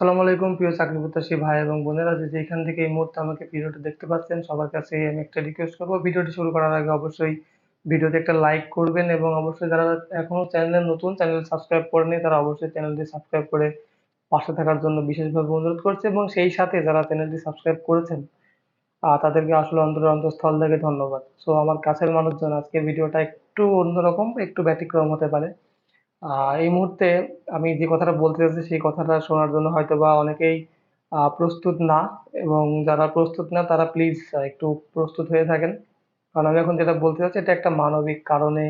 আসসালামু আলাইকুম, প্রিয় চাকরি প্রত্যাশী ভাই এবং বোনেরা, যে যেখান থেকে এই মুহূর্তে আমাকে ভিডিওটা দেখতে পাচ্ছেন, সবার কাছে আমি একটা রিকোয়েস্ট করব। ভিডিওটি শুরু করার আগে অবশ্যই ভিডিওতে একটা লাইক করবেন এবং অবশ্যই যারা এখনও চ্যানেলে নতুন চ্যানেল সাবস্ক্রাইব করেনি তারা অবশ্যই চ্যানেলটি সাবস্ক্রাইব করে পাশে থাকার জন্য বিশেষভাবে অনুরোধ করছে এবং সেই সাথে যারা চ্যানেলটি সাবস্ক্রাইব করেছেন তাদেরকে আসলে অন্তর অন্তঃস্থল থেকে ধন্যবাদ। সো আমার কাছের মানুষজন আজকে ভিডিওটা একটু অন্যরকম, একটু ব্যতিক্রম হতে পারে। এই মুহূর্তে আমি যে কথাটা বলতে চাচ্ছি সেই কথাটা শোনার জন্য হয়তো বা অনেকেই প্রস্তুত না এবং যারা প্রস্তুত না, তারা প্লিজ একটু প্রস্তুত হয়ে থাকেন। কারণ আমি এখন যেটা বলতে চাচ্ছি, এটা একটা মানবিক কারণে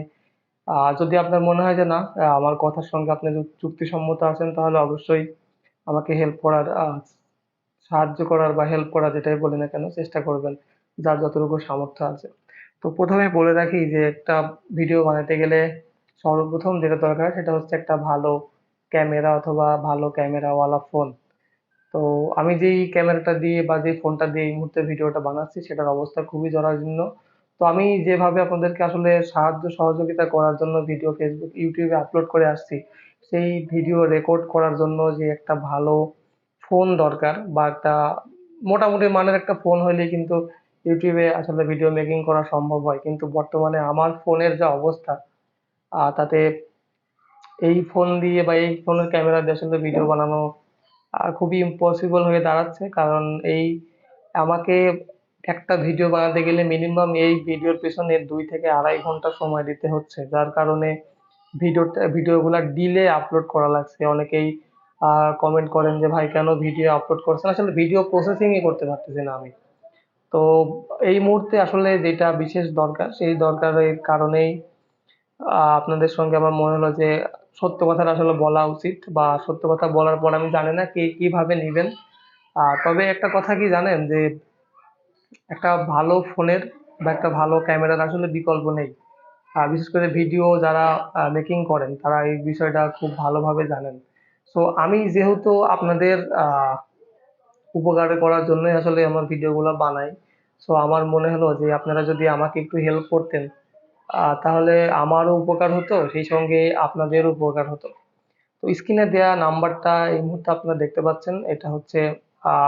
যদি আপনার মনে হয় যে না আমার কথার সঙ্গে আপনি চুক্তিসম্মত আছেন, তাহলে অবশ্যই আমাকে হেল্প করার সাহায্য করার বা হেল্প করার যেটাই বলি না কেন, চেষ্টা করবেন, যার যতটুকু সামর্থ্য আছে। তো প্রথমে বলে রাখি যে, একটা ভিডিও বানাতে গেলে সর্বপ্রথম যেটা দরকার সেটা হচ্ছে একটা ভালো ক্যামেরা অথবা ভালো ক্যামেরাওয়ালা ফোন। তো আমি যেই ক্যামেরাটা দিয়ে বা যে ফোনটা দিয়ে এই মুহূর্তে ভিডিওটা বানাচ্ছি সেটার অবস্থা খুবই জরাজীর্ণ। তো আমি যেভাবে আপনাদেরকে আসলে সাহায্য সহযোগিতা করার জন্য ভিডিও ফেসবুক ইউটিউবে আপলোড করে আসছি, সেই ভিডিও রেকর্ড করার জন্য যে একটা ভালো ফোন দরকার বা একটা মোটামুটি মানের একটা ফোন হলে কিন্তু ইউটিউবে আসলে ভিডিও মেকিং করা সম্ভব হয়। কিন্তু বর্তমানে আমার ফোনের যা অবস্থা আহ, তাতে এই ফোন দিয়ে বা এই ফোনের ক্যামেরা দিয়ে আসলে ভিডিও বানানো খুবই ইম্পসিবল হয়ে দাঁড়াচ্ছে। কারণ এই আমাকে একটা ভিডিও বানাতে গেলে মিনিমাম এই ভিডিওর পেছনে দুই থেকে আড়াই ঘণ্টা সময় দিতে হচ্ছে। যার কারণে ভিডিওটা ভিডিওগুলা ডিলে আপলোড করা লাগছে। অনেকেই কমেন্ট করেন যে ভাই কেন ভিডিও আপলোড করছেন? আসলে ভিডিও প্রসেসিংই করতে পারতেছি না আমি। তো এই মুহূর্তে আসলে যেটা বিশেষ দরকার সেই দরকারের কারণেই আপনাদের সঙ্গে আমার মনে হলো যে সত্য কথাটা আসলে বলা উচিত বা সত্য কথা বলার পর আমি জানি না কে কীভাবে নেবেন। তবে একটা কথা কি জানেন যে একটা ভালো ফোনের বা একটা ভালো ক্যামেরার আসলে বিকল্প নেই। বিশেষ করে ভিডিও যারা মেকিং করেন তারা এই বিষয়টা খুব ভালোভাবে জানেন। সো আমি যেহেতু আপনাদের উপকার করার জন্যই আসলে আমার ভিডিওগুলো বানাই সো আমার মনে হলো যে আপনারা যদি আমাকে একটু হেল্প করতেন তাহলে আমারও উপকার হতো, সেই সঙ্গে আপনাদেরও উপকার হতো। তো স্ক্রিনে দেওয়া নাম্বারটা এই মুহূর্তে আপনারা দেখতে পাচ্ছেন, এটা হচ্ছে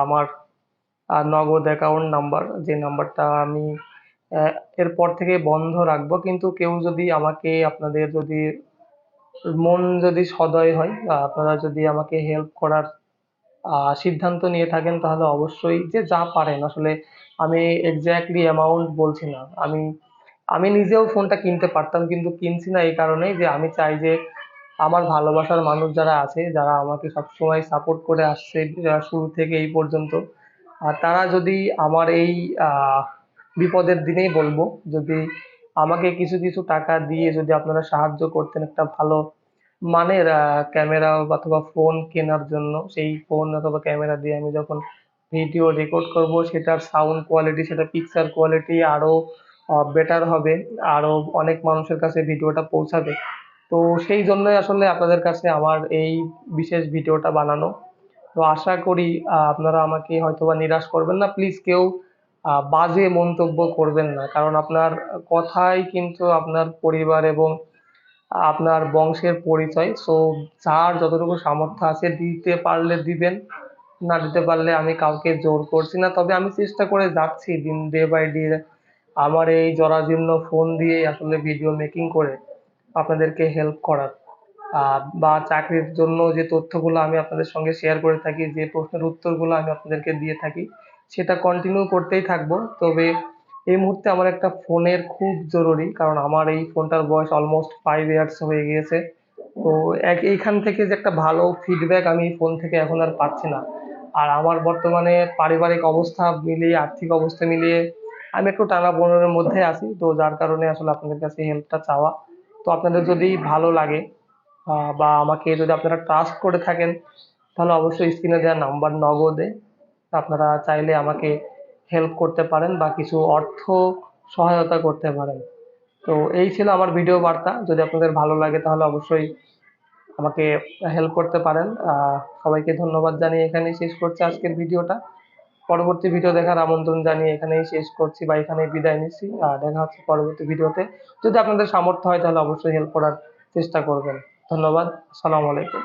আমার নগদ অ্যাকাউন্ট নাম্বার যে নাম্বারটা আমি এরপর থেকে বন্ধ রাখব, কিন্তু কেউ যদি আমাকে, আপনাদের যদি মন যদি সদয় হয় আপনারা যদি আমাকে হেল্প করার সিদ্ধান্ত নিয়ে থাকেন, তাহলে অবশ্যই যে যা পারেন, আসলে আমি এক্স্যাক্টলি অ্যামাউন্ট বলছি না, আমি আমি নিজেও ফোনটা কিনতে পারতাম, কিন্তু কিনছি না এই কারণেই যে আমি চাই যে আমার ভালোবাসার মানুষ যারা আছে, যারা আমাকে সবসময় সাপোর্ট করে আসছে শুরু থেকে এই পর্যন্ত। আর তারা যদি আমার এই বিপদের দিনেই বলব, যদি আমাকে কিছু কিছু টাকা দিয়ে যদি আপনারা সাহায্য করতেন একটা ভালো মানের ক্যামেরা অথবা ফোন কেনার জন্য, সেই ফোন অথবা ক্যামেরা দিয়ে আমি যখন ভিডিও রেকর্ড করব, সেটার সাউন্ড কোয়ালিটি সেটা পিকচার কোয়ালিটি আরও বেটার হবে। আরও অনেক মানুষের কাছে ভিডিওটা পৌঁছাবে। তো সেই জন্যই আসলে আপনাদের কাছে আমার এই বিশেষ ভিডিওটা বানানো। তো আশা করি আপনারা আমাকে হয়তোবা নিরাশ করবেন না। প্লিজ কেউ বাজে মন্তব্য করবেন না। কারণ আপনার কথাই কিন্তু আপনার পরিবার এবং আপনার বংশের পরিচয়। সো যার যতটুকু সামর্থ্য আছে দিতে পারলে দিবেন, না দিতে পারলে আমি কাউকে জোর করছি না। তবে আমি চেষ্টা করে যাচ্ছি দিন ডে বাই ডে আমার এই জরাজীর্ণ ফোন দিয়ে আসলে ভিডিও মেকিং করে আপনাদেরকে হেল্প করার বা চাকরির জন্য যে তথ্যগুলো আমি আপনাদের সঙ্গে শেয়ার করে থাকি, যে প্রশ্নের উত্তরগুলো আমি আপনাদেরকে দিয়ে থাকি, সেটা কন্টিনিউ করতেই থাকব। তবে এই মুহূর্তে আমার একটা ফোনের খুব জরুরি, কারণ আমার এই ফোনটার বয়স অলমোস্ট ফাইভ ইয়ার্স হয়ে গিয়েছে। তো এক, এইখান থেকে যে একটা ভালো ফিডব্যাক আমি ফোন থেকে এখন আর পাচ্ছি না। আর আমার বর্তমানে পারিবারিক অবস্থা মিলিয়ে, আর্থিক অবস্থা মিলিয়ে আমি একটু টানাপোড়েনের মধ্যে আছি। তো যার কারণে আসলে আপনাদের কাছে হেল্পটা চাওয়া। তো আপনাদের যদি ভালো লাগে বা আমাকে যদি আপনারা ট্রাস্ট করে থাকেন, তাহলে অবশ্যই স্ক্রিনে দেওয়া নাম্বার নগদে। আপনারা চাইলে আমাকে হেল্প করতে পারেন বা কিছু অর্থ সহায়তা করতে পারেন। তো এই ছিল আমার ভিডিও বার্তা। যদি আপনাদের ভালো লাগে, তাহলে অবশ্যই আমাকে হেল্প করতে পারেন। সবাইকে ধন্যবাদ জানিয়ে এখানেই শেষ করছি আজকের ভিডিওটা পরবর্তী ভিডিও দেখার আমন্ত্রণ জানিয়ে এখানেই শেষ করছি বা এখানেই বিদায় নিচ্ছি। আর দেখা হচ্ছে পরবর্তী ভিডিওতে যদি আপনাদের সামর্থ্য হয় তাহলে অবশ্যই হেল্প করার চেষ্টা করবেন। ধন্যবাদ। আসসালামু আলাইকুম।